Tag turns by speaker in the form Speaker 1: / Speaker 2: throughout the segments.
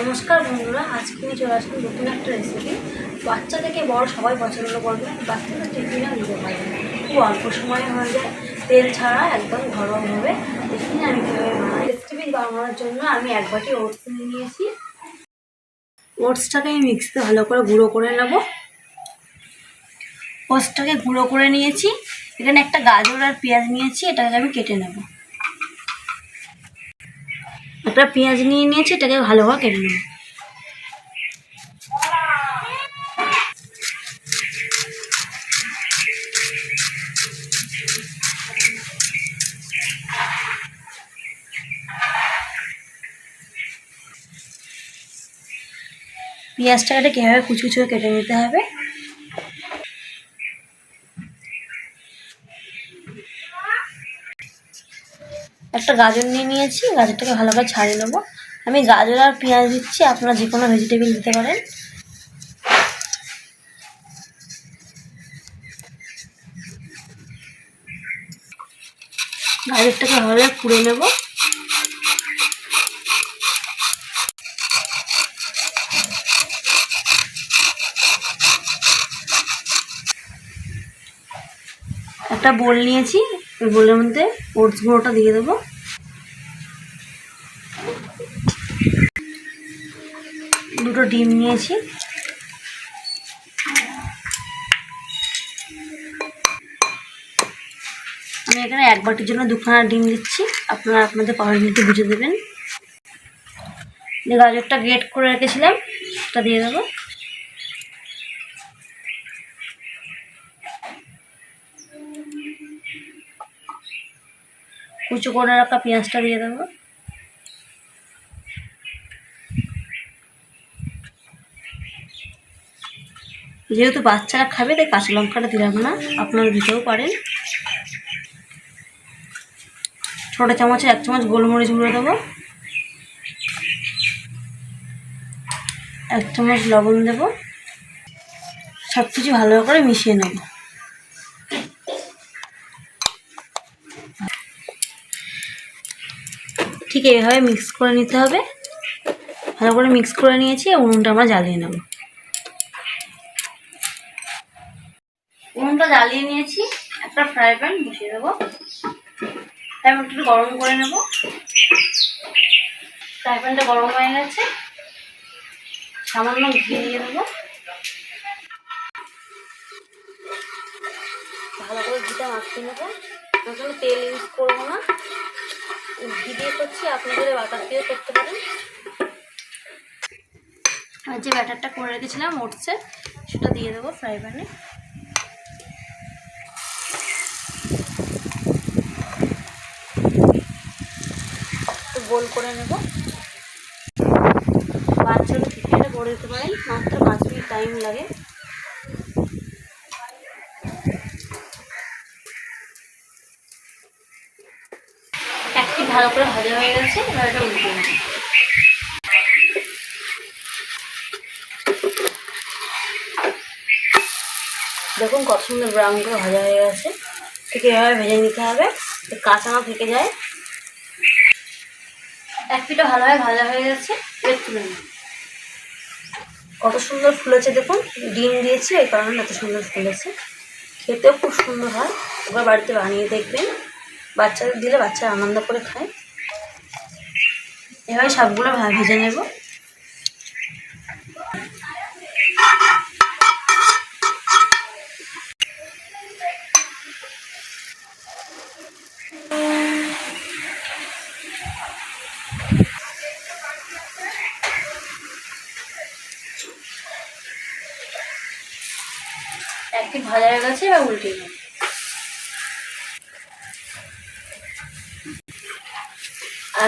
Speaker 1: নমস্কার বন্ধুরা, আজকে আমি চলে আসলাম নতুন একটা রেসিপি বাচ্চা থেকে বড় সবাই পছন্দ করবে, বাচ্চারা টিফিনে নিতে পারবে খুব অল্প সময়ে হয়ে যায়, তেল ছাড়া একদম ঘরোয়াভাবে টিফিনে আমি কীভাবে বানাই। রেসিপি বানানোর জন্য আমি এক বাটি ওটস নিয়ে নিয়েছি। ওটসটাকে আমি মিক্সিতে ভালো করে গুঁড়ো করে নেব। ওটসটাকে গুঁড়ো করে নিয়েছি। এখানে একটা গাজর আর পেঁয়াজ নিয়েছি, এটাকে আমি কেটে নেব। একটা পেঁয়াজ নিয়ে নিয়েছি, এটাকে ভালোভাবে কেটে নেব। পেঁয়াজটাকে কীভাবে কুচু কুচু কেটে নিতে হবে? একটা গাজর নিয়ে নিয়েছি, গাজরটাকে ভালো করে ছাড়িয়ে নেব। আমি গাজর আর পেঁয়াজ দিচ্ছি, আপনারা যে কোনো ভেজিটেবিল দিতে পারেন। গাজরটাকে ভালো পুড়ে নেব। একটা বোল নিয়েছি ওই বোলের মধ্যে ওটস গুঁড়োটা দিয়ে দেবো। দুটো ডিম নিয়েছি। আমি এখানে এক বাটির জন্য দুখানা ডিম দিচ্ছি। আপনারা আপনাদের কোয়ান্টিটি বুঝে দেবেন। গাজরটা গ্রেট করে রেখেছিলাম, সেটা দিয়ে দেবো। কুচো করে রাখা পেঁয়াজটা দিয়ে দেবো। যেহেতু বাচ্চারা খাবে, তাই কাঁচা লঙ্কাটা দিলাম না। আপনারা দিতেও পারেন। ছোটো চামচে এক চামচ গোলমরিচ গুঁড়ো দেবো। এক চামচ লবণ দেবো। সব কিছু ভালো করে মিশিয়ে নেব। ঠিক এইভাবে মিক্স করে নিতে হবে। ভালো করে মিক্স করে নিয়েছি উনুনটা আমরা জ্বালিয়ে নেব। উনুনটা জ্বালিয়ে নিয়েছি। একটা ফ্রাই প্যান বসিয়ে দেবো। ফ্রাই প্যানটা একটু গরম করে নেব। ফ্রাই প্যানটা গরম হয়ে গেছে। সামান্য ঘি দিয়ে দেবো। ভালো করে ঘিটা মাখিয়ে নেব। তেল ইউজ করব না। দিয়ে করছি আপনি যদি বাটার দিয়ে করতে পারেন। আর যে ব্যাটারটা করে রেখেছিলাম ওটসের সেটা দিয়ে দেবো ফ্রাই প্যানে গোল করে নেব। বাচ্চারা টিফিনটা করে দিতে পারেন, মাত্র পাঁচ মিনিট টাইম লাগে। একটি ভালো করে ভাজা হয়ে গেছে, এবার এটা উল্টে দেখুন কত সুন্দর ব্রাউন করে ভাজা হয়ে গেছে। ঠিক এভাবে ভেজে নিতে হবে কাঁচা না থেকে যায়। এক পিঠা ভালোভাবে ভাজা হয়ে গেছে কত সুন্দর ফুলেছে, দেখুন, ডিম দিয়েছে, এই কারণে এত সুন্দর ফুলেছে। খেতেও খুব সুন্দর হয় এবার বাড়িতে বানিয়ে দেখবেন। বাচ্চাদের দিলে বাচ্চারা আনন্দ করে খায়। এভাবে সবগুলো ভেজে নেব। একটি ভাজা হয়ে গেছে, এবার উল্টে নেব।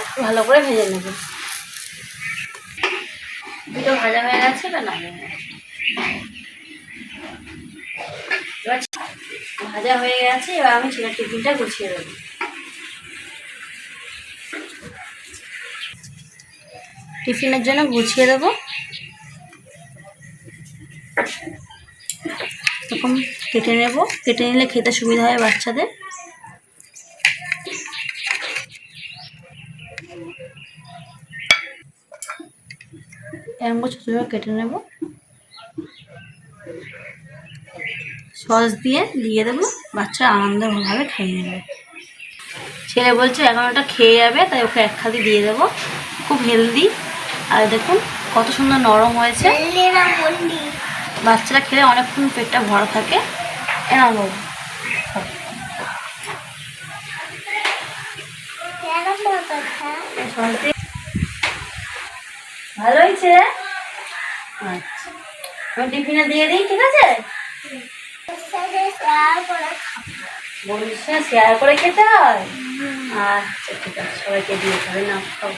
Speaker 1: একটু ভালো করে ভেজে নেব। দুটো ভাজা হয়ে গেছে নামিয়ে এবার ভাজা হয়ে গেছে, এবার আমি ছেলের টিফিনটা গুছিয়ে দেবো টিফিনের জন্য গুছিয়ে দেবো। এরকম কেটে নেব। কেটে নিলে খেতে সুবিধা হয় বাচ্চাদের। এরকম করে ছোটো ছোটো কেটে নেব। সস দিয়ে দিয়ে দেবো বাচ্চা আনন্দভাবে খেয়ে নেবে। ছেলে বলছে এখন ওটা খেয়ে যাবে তাই ওকে এক খাদি দিয়ে দেবো। খুব হেলদি আর দেখুন কত সুন্দর নরম হয়েছে। বাচ্চারা খেলে অনেকক্ষণ পেটটা ভরা থাকে। এরকম ভালো হয়েছে? আচ্ছা। আমি টিফিনে দিয়ে দিই ঠিক আছে? বলিস শেয়ার করে খেতে হয়? আচ্ছা ঠিক আছে সবাইকে দিয়ে খাবে না